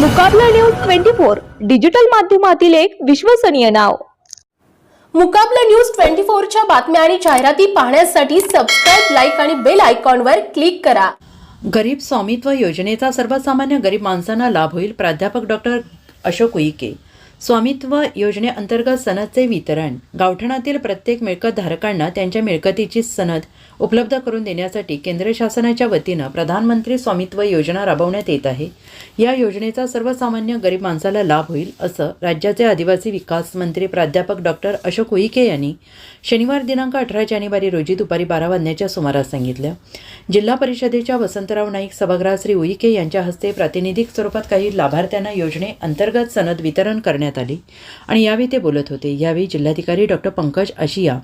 मुकाबला news twenty four digital माध्यमातील एक विश्वसनीय नाव. मुकाबला न्यूज ट्वेंटी फोरच्या बातम्या आणि जाहिराती पाहण्यासाठी सबस्क्राईब लाईक आणि बेल आयकॉनवर क्लिक करा. गरीब स्वामित्व योजनेचा सर्वसामान्य गरीब माणसांना लाभ होईल प्राध्यापक डॉक्टर अशोक उईके. स्वामित्व योजनेअंतर्गत सनदचे वितरण. गावठाणातील प्रत्येक मिळकतधारकांना त्यांच्या मिळकतीची सनद उपलब्ध करून देण्यासाठी केंद्र शासनाच्या वतीनं प्रधानमंत्री स्वामित्व योजना राबवण्यात येत आहे. या योजनेचा सर्वसामान्य गरीब माणसाला लाभ होईल असं राज्याचे आदिवासी विकास मंत्री प्राध्यापक डॉक्टर अशोक उईके यांनी शनिवार दिनांक अठरा जानेवारी रोजी दुपारी बारा वाजण्याच्या सुमारास सांगितलं. जिल्हा परिषदेच्या वसंतराव नाईक सभागृहात श्री उईके यांच्या हस्ते प्रातिनिधिक स्वरूपात काही लाभार्थ्यांना योजने अंतर्गत सनद वितरण करण्यात आली. आणि यावेळी ते बोलत होते. यावेळी जिल्हाधिकारी डॉक्टर पंकज आशिया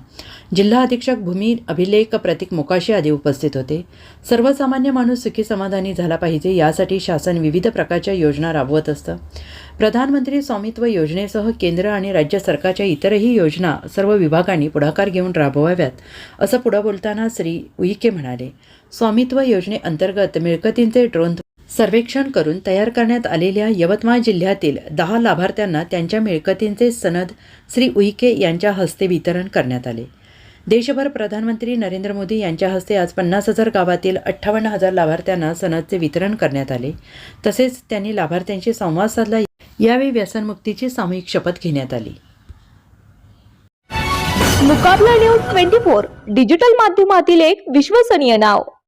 जिल्हा अधीक्षक भूमी अभिलेख प्रतीक मोकाशी आदी उपस्थित होते. सर्वसामान्य माणूस सुखी समाधानी झाला पाहिजे यासाठी शासन विविध प्रकारच्या योजना राबवत असतं. प्रधानमंत्री स्वामित्व योजनेसह केंद्र आणि राज्य सरकारच्या इतरही योजना सर्व विभागांनी पुढाकार घेऊन राबवाव्यात असं पुढं बोलताना श्री उईके म्हणाले. स्वामित्व योजनेअंतर्गत मिळकतींचे ड्रोन सर्वेक्षण करून तयार करण्यात आलेल्या यवतमाळ जिल्ह्यातील दहा लाभार्थ्यांना त्यांच्या मिळकतींचे सनद श्री उईके यांच्या हस्ते वितरण करण्यात आले. देशभर प्रधानमंत्री नरेंद्र मोदी यांच्या हस्ते आज पन्नास हजार गावातील अठ्ठावन्न हजार लाभार्थ्यांना सनदचे वितरण करण्यात आले. तसेच त्यांनी लाभार्थ्यांशी संवाद साधला. यावेळी व्यसनमुक्तीची सामूहिक शपथ घेण्यात आली. मुकाबला न्यूज ट्वेंटी फोर डिजिटल माध्यमातील एक विश्वसनीय नाव.